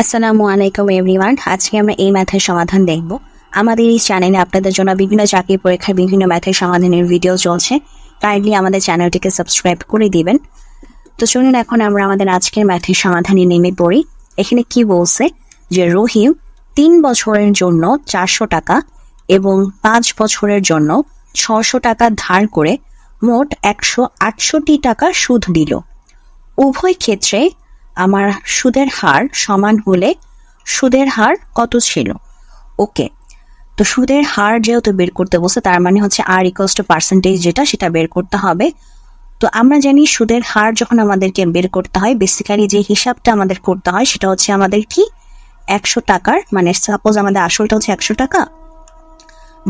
আসসালামু আলাইকুম এভরিওয়ান। আজকে আমরা এই ম্যাথের সমাধান দেখব। আমাদের এই চ্যানেলে আপনাদের জন্য বিভিন্ন চাকরি পরীক্ষার বিভিন্ন ম্যাথের সমাধানের ভিডিও চলছে। কাইন্ডলি আমাদের চ্যানেলটিকে সাবস্ক্রাইব করে দিবেন। তো চলুন এখন আমরা আমাদের আজকের ম্যাথের সমাধানে নেমে পড়ি। এখানে কি বলছে? যে রহিম তিন বছরের জন্য চারশো টাকা এবং পাঁচ বছরের জন্য ছশো টাকা ধার করে মোট একশো আটষট্টি টাকা সুদ দিল। উভয় ক্ষেত্রে আমার সুদের হার সমান হলে সুদের হার কত ছিল? ওকে, তো সুদের হার যেহেতু বের করতে বলছে, তার মানে হচ্ছে আর ইকোয়ালস টু পার্সেন্টেজ যেটা, সেটা বের করতে হবে। তো আমরা জানি সুদের হার যখন আমাদেরকে বের করতে হয় বেসিক্যালি যে হিসাবটা আমাদের করতে হয়, সেটা হচ্ছে আমাদের কি? একশো টাকার মানে সাপোজ আমাদের আসলটা হচ্ছে একশো টাকা,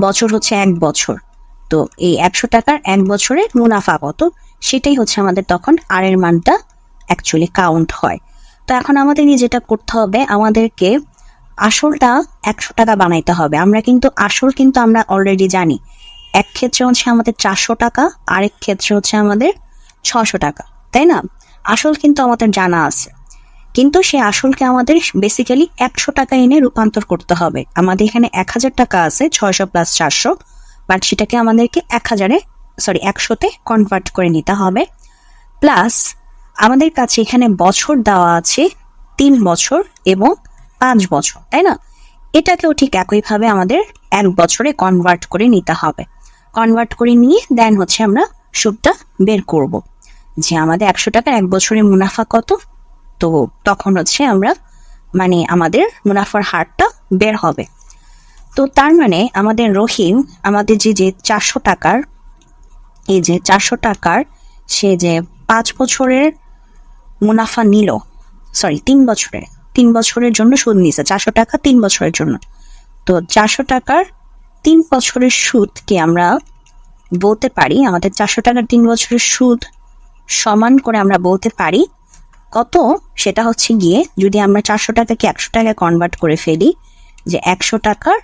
বছর হচ্ছে এক বছর। তো এই একশো টাকার এক বছরের মুনাফা কত? সেটাই হচ্ছে আমাদের তখন আর এর মানটা অ্যাকচুয়ালি কাউন্ট হয়। তো এখন আমাদের যেটা করতে হবে, আমাদেরকে আসলটা একশো টাকা বানাইতে হবে। আমরা কিন্তু আসল কিন্তু আমরা অলরেডি জানি। এক ক্ষেত্রে হচ্ছে আমাদের চারশো টাকা, আরেক ক্ষেত্রে হচ্ছে আমাদের ছশো টাকা। তাই না? আসল কিন্তু আমাদের জানা আছে। কিন্তু সে আসলকে আমাদের বেসিক্যালি একশো টাকা এনে রূপান্তর করতে হবে। আমাদের এখানে এক হাজার টাকা আছে, ছয়শো প্লাস চারশো বাট সেটাকে আমাদেরকে এক হাজারে সরি একশোতে কনভার্ট করে নিতে হবে। প্লাস আমাদের কাছে এখানে বছর দেওয়া আছে তিন বছর এবং পাঁচ বছর, তাই না? এটাকেও ঠিক একইভাবে আমাদের এক বছরে কনভার্ট করে নিতে হবে। কনভার্ট করে নিয়ে দেন হচ্ছে আমরা সুদটা বের করব। যে আমাদের একশো টাকার এক বছরে মুনাফা কত? তো তখন হচ্ছে আমরা মানে আমাদের মুনাফার হারটা বের হবে। তো তার মানে আমাদের রহিম আমাদের যে যে চারশো টাকার, এই যে চারশো টাকার সে যে পাঁচ বছরের মুনাফা নিল। সরি তিন বছরে। তিন বছরের জন্য সুদ নিছে। চারশো টাকা তিন বছরের জন্য। তো চারশো টাকার তিন বছরের সুদকে আমরা বলতে পারি, আমাদের চারশো টাকার তিন বছরের সুদ সমান করে আমরা বলতে পারি, কত? সেটা হচ্ছে গিয়ে যদি আমরা চারশো টাকাকে একশো টাকায় কনভার্ট করে ফেলি, যে একশো টাকার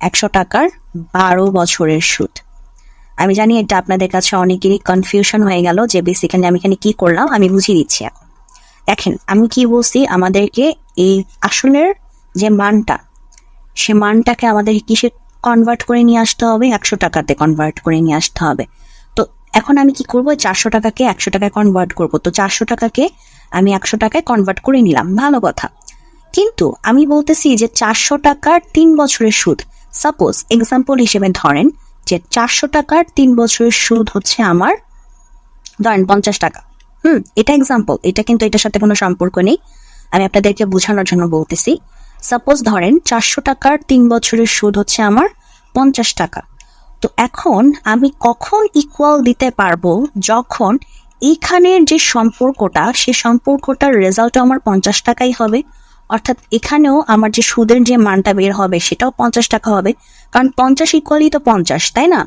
একশো টাকার বারো বছরের সুদ। আমি জানি এটা আপনাদের কাছে অনেকেরই কনফিউশন হয়ে গেল যে বেসিক্যালি আমি এখানে কি করলাম, আমি বুঝিয়ে দিচ্ছি এখন। দেখেন, আমি কি বলছি, আমাদেরকে এই আসলের যে মানটা, সে মানটাকে আমাদের কিসে কনভার্ট করে নিয়ে আসতে হবে? একশো টাকাতে কনভার্ট করে নিয়ে আসতে হবে। তো এখন আমি কি করব? চারশো টাকাকে একশো টাকায় কনভার্ট করব। তো চারশো টাকাকে আমি একশো টাকায় কনভার্ট করে নিলাম। ভালো কথা। কিন্তু আমি বলতেছি যে চারশো টাকার তিন বছরের সুদ সাপোজ এক্সাম্পল হিসেবে ধরেন যে চারশো টাকার তিন বছরের সুদ হচ্ছে আমার। ধরেন পঞ্চাশ টাকা। হুম, এটা এক্সাম্পল এটা কিন্তু এটার সাথে কোনো সম্পর্ক নেই। আমি আপনাদেরকে বোঝানোর জন্য বলতেছি। সাপোজ ধরেন চারশো টাকার তিন বছরের সুদ হচ্ছে আমার পঞ্চাশ টাকা। তো এখন আমি কখন ইকুয়াল দিতে পারব যখন এইখানের যে সম্পর্কটা, সে সম্পর্কটার রেজাল্ট আমার পঞ্চাশ টাকাই হবে? অর্থাৎ এখানেও আমার যে সুদের যে মানটা বের হবে সেটাও পঞ্চাশ টাকা হবে। কারণ পঞ্চাশ ইকুয়ালই তো পঞ্চাশ, তাই না?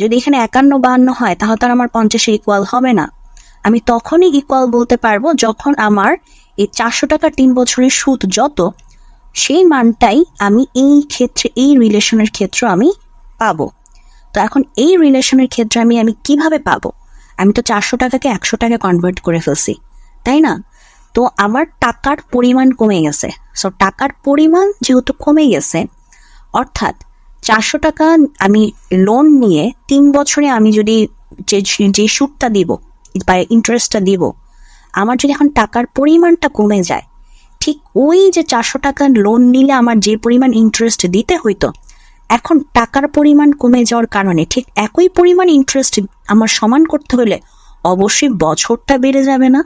যদি এখানে একান্ন বাহান্ন হয়, তাহলে তো আমার পঞ্চাশে ইকুয়াল হবে না। আমি তখনই ইকুয়াল বলতে পারব যখন আমার এই চারশো টাকার তিন বছরের সুদ যত, সেই মানটাই আমি এই ক্ষেত্রে, এই রিলেশনের ক্ষেত্রে আমি পাবো। তো এখন এই রিলেশনের ক্ষেত্রে আমি আমি কীভাবে পাবো? আমি তো চারশো টাকাকে একশো টাকা কনভার্ট করে ফেলছি, তাই না? তো আমার টাকার পরিমাণ কমে গেছে। সো টাকার পরিমাণ যেহেতু কমে গেছে অর্থাৎ চারশো টাকা আমি লোন নিয়ে, তিন বছরে আমি যদি যে যে সুদটা দিব, বা ইন্টারেস্টটা দিব আমার যদি এখন টাকার পরিমাণটা কমে যায়, ঠিক ওই যে চারশো টাকা লোন নিলে আমার যে পরিমাণ ইন্টারেস্ট দিতে হইতো এখন টাকার পরিমাণ কমে যাওয়ার কারণে ঠিক একই পরিমাণ ইন্টারেস্ট আমার সমান করতে হলে অবশ্যই বছরটা বেড়ে যাবে না।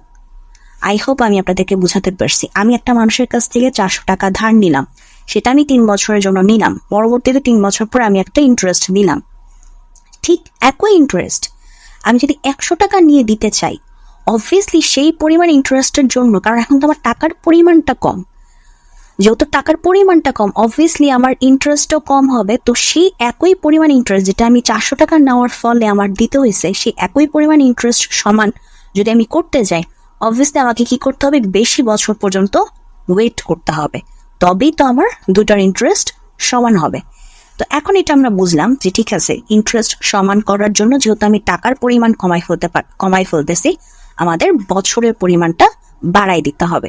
আই হোপ আমি আপনাদেরকে বুঝাতে পারছি। আমি একটা মানুষের কাছ থেকে চারশো টাকা ধার নিলাম। সেটা আমি তিন বছরের জন্য নিলাম। পরবর্তীতে তিন বছর পর আমি একটা ইন্টারেস্ট দিলাম ঠিক একই ইন্টারেস্ট আমি যদি একশো টাকা নিয়ে দিতে চাই অবভিয়াসলি সেই পরিমাণ ইন্টারেস্টের জন্য, কারণ এখন তো আমার টাকার পরিমাণটা কম। যেহেতু টাকার পরিমাণটা কম অবভিয়াসলি আমার ইন্টারেস্টও কম হবে। তো সেই একই পরিমাণ ইন্টারেস্ট যেটা আমি চারশো টাকা নেওয়ার ফলে আমার দিতে হয়েছে, সেই একই পরিমাণ ইন্টারেস্ট সমান যদি আমি করতে যাই অবভিয়াসলি আমাকে কি করতে হবে? বেশি বছর পর্যন্ত ওয়েট করতে হবে। তবেই তো আমার দুটার ইন্টারেস্ট সমান হবে। তো এখন এটা আমরা বুঝলাম যে ঠিক আছে ইন্টারেস্ট সমান করার জন্য যেহেতু আমি টাকার পরিমাণ কমাই ফেলতে কমাই ফেলতেছি, আমাদের বছরের পরিমাণটা বাড়াই দিতে হবে।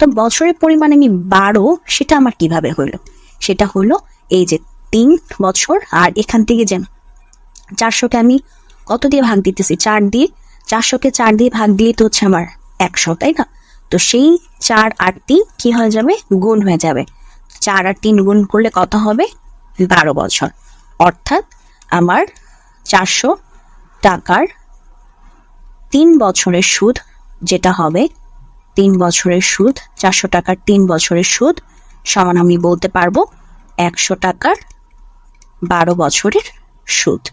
তো বছরের পরিমাণ আমি বারো সেটা আমার কীভাবে হলো? সেটা হলো এই যে তিন বছর, আর এখান থেকে যে চারশোকে আমি কত দিয়ে ভাগ দিতেছি? চার দিয়ে, চারশোকে চার দিয়ে ভাগ দিয়ে তো হচ্ছে আমার একশো তাই না? তো সেই চার আর তিন কি হয়ে যাবে? গুণ হয়ে যাবে। চার আর তিন গুণ করলে কত হবে? বারো বছর। অর্থাৎ আমার চারশো টাকার তিন বছরের সুদ যেটা হবে, তিন বছরের সুদ, চারশো টাকার তিন বছরের সুদ সমান আমি বলতে পারব একশো টাকার বারো বছরের সুদ।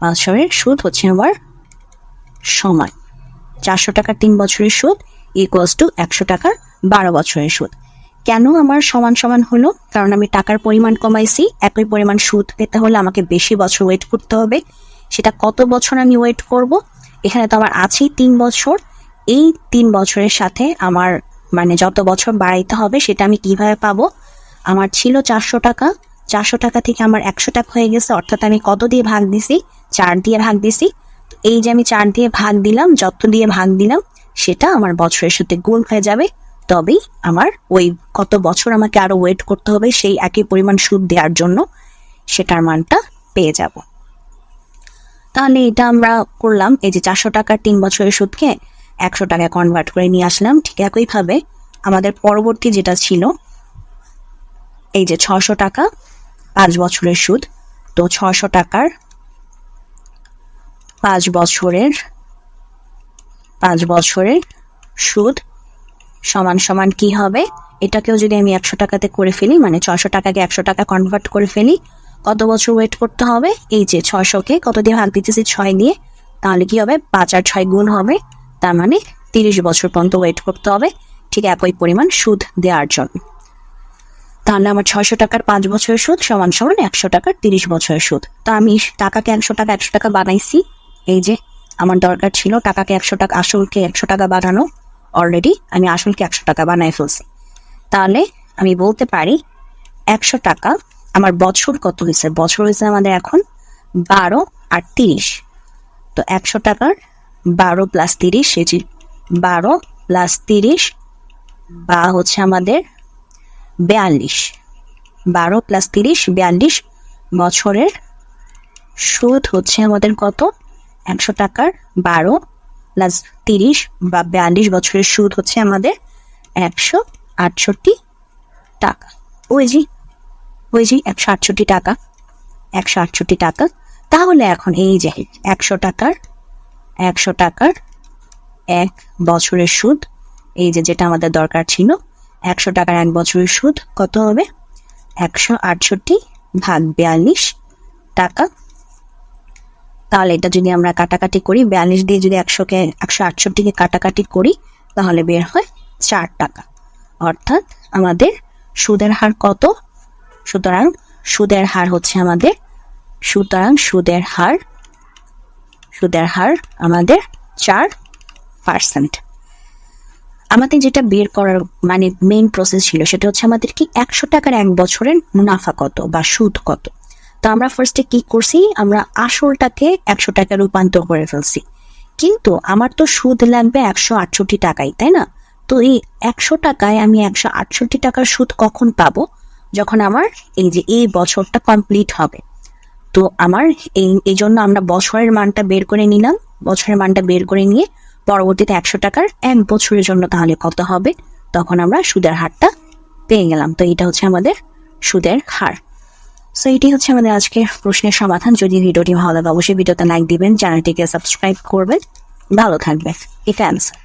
বছরের সুদ হচ্ছে আমার সময়। চারশো টাকার তিন বছরের সুদ ইকুয়ালস টু একশো টাকার বারো বছরের সুদ। কেন আমার সমান সমান হলো? কারণ আমি টাকার পরিমাণ কমাইছি, একই পরিমাণ সুদ পেতে হলে আমাকে বেশি বছর ওয়েট করতে হবে। সেটা কত বছর আমি ওয়েট করব? এখানে তো আমার আছেই তিন বছর। এই তিন বছরের সাথে আমার মানে যত বছর বাড়াইতে হবে সেটা আমি কীভাবে পাবো? আমার ছিল চারশো টাকা। চারশো টাকা থেকে আমার একশো টাকা হয়ে গেছে, অর্থাৎ আমি কত দিয়ে ভাগ দিছি? চার দিয়ে ভাগ দিছি। এই যে আমি চার দিয়ে ভাগ দিলাম, যত দিয়ে ভাগ দিলাম, সেটা আমার বছরের সাথে গুণ হয়ে যাবে। তবেই আমার ওই কত বছর আমাকে আরও ওয়েট করতে হবে সেই একই পরিমাণ সুদ দেওয়ার জন্য সেটার মানটা পেয়ে যাব। তাহলে এটা আমরা করলাম, এই যে চারশো টাকার তিন বছরের সুদকে একশো টাকা কনভার্ট করে নিয়ে আসলাম। ঠিক একইভাবে আমাদের পরবর্তী যেটা ছিল, এই যে ছশো টাকা পাঁচ বছরের সুদ, তো ছশো টাকার পাঁচ বছরের পাঁচ বছরের সুদ সমান সমান কি হবে? এটাকেও যদি আমি একশো টাকাতে করে ফেলি মানে ছশো টাকাকে একশো টাকা কনভার্ট করে ফেলি, কত বছর ওয়েট করতে হবে? এই যে ছশোকে কত দিয়ে ভাগ দিতেছি ছয় দিয়ে তাহলে কি হবে? পাঁচ আর ছয় গুণ হবে, তার মানে তিরিশ বছর পর্যন্ত ওয়েট করতে হবে, ঠিক একই পরিমাণ সুদ দেওয়ার জন্য। তাহলে আমার ছয়শো টাকার পাঁচ বছরের সুদ সমান সমান একশো টাকার তিরিশ বছরের সুদ। তো আমি টাকাকে একশো টাকা একশো টাকা বানাইছি এই যে, আমার দরকার ছিল টাকাকে একশো টাকা, আসলকে একশো টাকা বানানো অলরেডি আমি আসলকে একশো টাকা বানাই ফেলছি। তাহলে আমি বলতে পারি, একশো টাকা আমার বছর কত হয়েছে? বছর হয়েছে আমাদের এখন বারো আর তিরিশ। তো একশো টাকার বারো প্লাস তিরিশ যে বারো প্লাস তিরিশ বা হচ্ছে আমাদের বিয়াল্লিশ। বারো প্লাস তিরিশ, বিয়াল্লিশ বছরের সুদ হচ্ছে আমাদের কত? একশো টাকার, বারো প্লাস তিরিশ বা বিয়াল্লিশ বছরের সুদ হচ্ছে আমাদের একশো আটষট্টি টাকা। ওই জি ওই জি একশো আটষট্টি টাকা, একশো আটষট্টি টাকা। তাহলে এখন এই যে একশো টাকার একশো টাকার এক বছরের সুদ, এই যে যেটা আমাদের দরকার ছিল, একশো টাকার এক বছরের সুদ কত হবে? একশো আটষট্টি ভাগ বিয়াল্লিশ টাকা। তাহলে এটা যদি আমরা কাটাকাটি করি, বিয়াল্লিশ দিয়ে যদি একশোকে, একশো আটষট্টিকে কাটাকাটি করি, তাহলে বের হয় চার টাকা। অর্থাৎ আমাদের সুদের হার কত? সুতরাং সুদের হার হচ্ছে আমাদের, সুতরাং সুদের হার সুদের হার আমাদের চার পার্সেন্ট আমাদের যেটা বের করার মানে মেইন প্রসেস ছিল, সেটা হচ্ছে আমাদের কি একশো টাকার এক বছরের মুনাফা কত বা সুদ কত? তো আমরা ফার্স্টে কি করছি? আমরা আসলটাকে একশো টাকা রূপান্তর করে ফেলছি। কিন্তু আমার তো সুদ লাগবে একশো আটষট্টি টাকাই তাই না? তো এই একশো টাকায় আমি একশো আটষট্টি টাকার সুদ কখন পাবো? যখন আমার এই যে এই বছরটা কমপ্লিট হবে। তো আমার এই এই জন্য আমরা বছরের মানটা বের করে নিলাম। বছরের মানটা বের করে নিয়ে পরবর্তীতে একশো টাকার এক বছরের জন্য তাহলে কত হবে? তখন আমরা সুদের হারটা পেয়ে গেলাম। তো এটা হচ্ছে আমাদের সুদের হার। সো এটি হচ্ছে আমাদের আজকের প্রশ্নের সমাধান। যদি ভিডিওটি ভালো লাগে, অবশ্যই ভিডিওতে লাইক দিবেন, চ্যানেলটিকে সাবস্ক্রাইব করবেন। ভালো থাকবে এটা অ্যান্সার